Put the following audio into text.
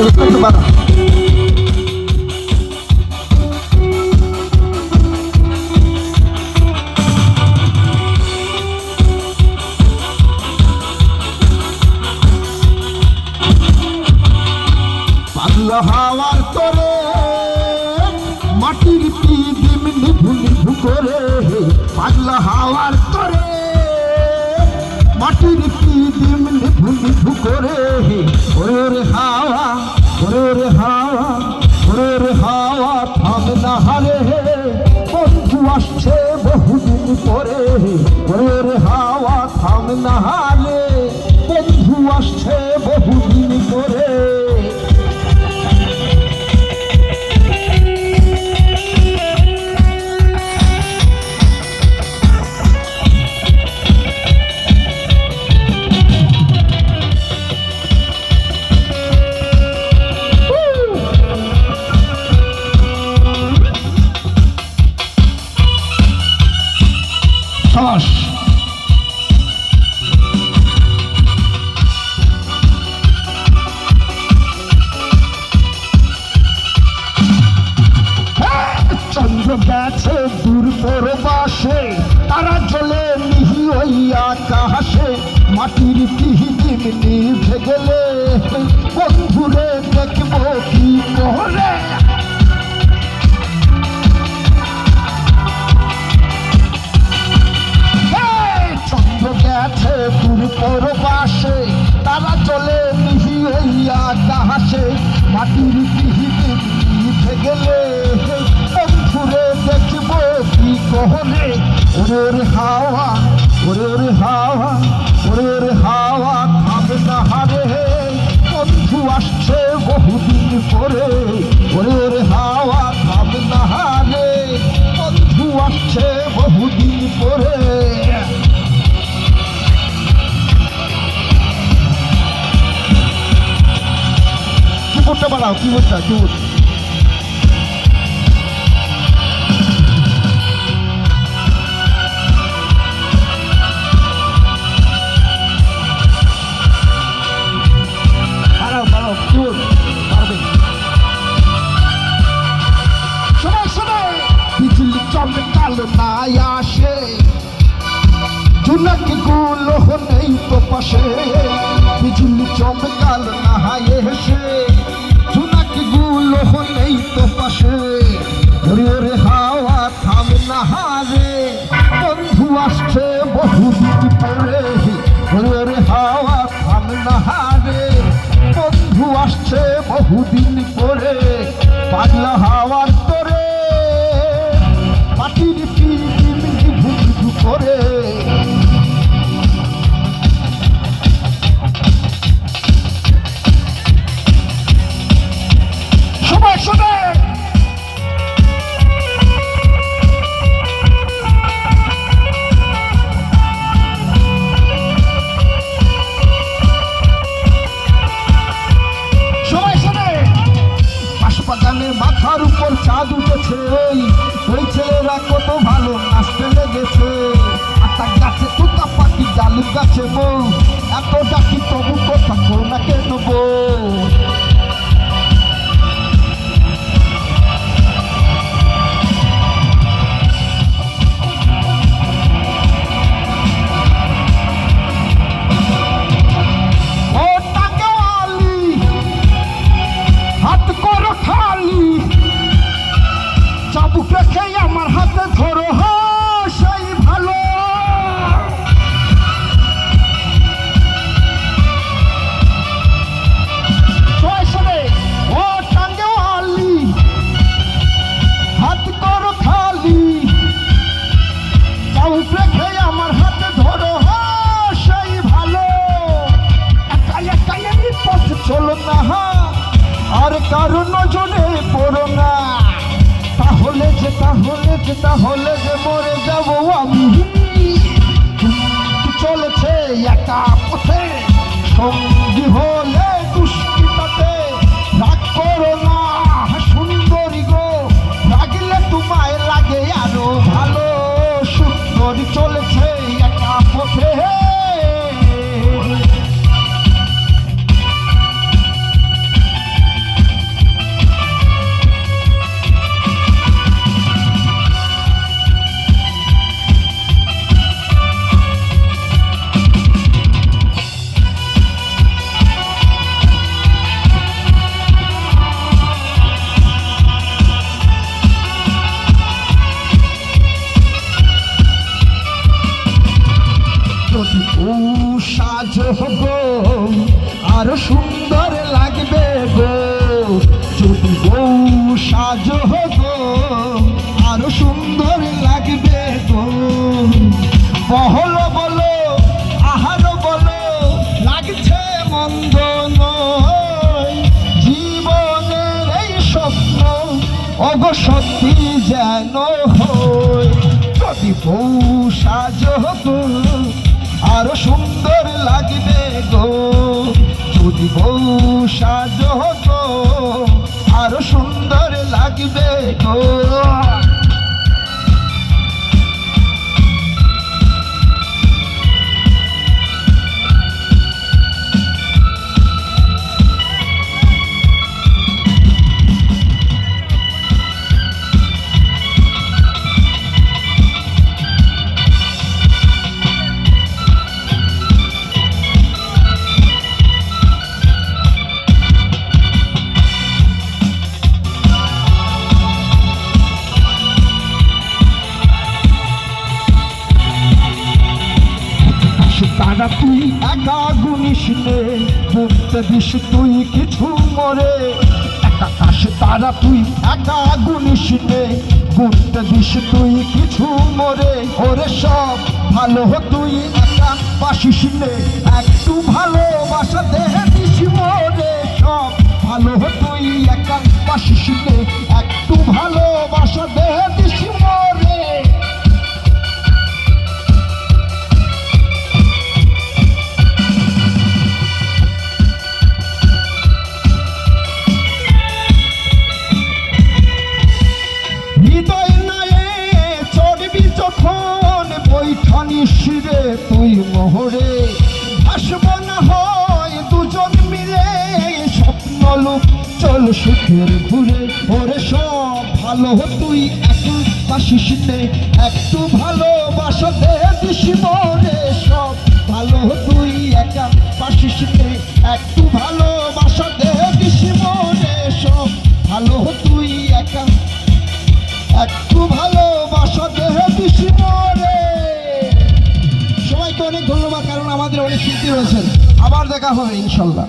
একটু পাগলা হাওয়ার তরে মাটির পিদিম নিভু নিভু করে। পাগলা হাওয়ার তরে মাটির পিদিম নিভু নিভু করে। ওরে হাওয়া গেছে দূর পরবাসে, তারা জলে মিহি হইয়া কাহাসে। মাটির পিহিদিন নিভে গেলে বন্ধুরে দেখব কি করে? গেছে দূর পরবাসে, তারা চলে মিহি হইয়া আকাশে মাটির পিহিতে মিশে গেলে কি কহলে? ওরে ওরে হাওয়া ওরে হাওয়া ওরে হাওয়া থামে না হারে বন্ধু আসছে বহুদিন পরে ওরে হাওয়া থামে না হারে বন্ধু আসছে বহুদিন পরে। কিবোর্ডটা বাড়াও কিবোর্ডটা কিবোর্ড বাড়াও কিবোর্ড পারবে শোনো শোনো, বিজলি চমকাল না আসে। জুনকগুলো নেই তো পাশে। বিজলি চমকাল না এসে। জুনকগুলো নেই তো পাশে। আসছে বহুদিন পরে পাগলা হাওয়ার তোরে পিড়ি ভুজু করে। হাসপাতালের মাথার উপর চাঁদ উঠেছে। ওই ছেলেরা কত ভালো নাচতে লেগেছে। তার গাছে তুতা পাখি ডালু গাছে বউ। এত ডাকি তবু কথা কেন বউ? কারও নজরে পড়ো না তাহলে যে তাহলে যে তাহলে যে মরে যাব আমি। চলেছে একা পথে সঙ্গী হলে দুষ্কৃতাতে সাজো গো আরও সুন্দর লাগবে গো বহল বলো, আহার বলো, লাগছে মন্দ জীবনের এই স্বপ্ন অগ যেন হয়। যদি বউ সাজো গো আরও সুন্দর লাগবে গো। যদি বউ সাজো দিস তুই কিছু মরে। একা কাশ তারা তুই, একা গুনিস নে বুঝতে দিস তুই কিছু মরে। ওরে সব ভালো তুই একা বাসিস নে। একটু ভালোবাসা দেহে দিস মরে লোক চল সুখের ঘুরে। ওরে সব ভালো, তুই একটু বাসিস নে একটু ভালোবাসা দে দিস মরে সব ভালো, তুই একা বাসিস নে একটু ভালোবাসা দে দিস মরে সব ভালো, তুই একা। একটু ভালোবাসা দেহে দিছি মরে সবাইকে অনেক ধন্যবাদ, কারণ আমাদের অনেক শিল্পী রয়েছেন আবার দেখা হবে, ইনশাল্লাহ।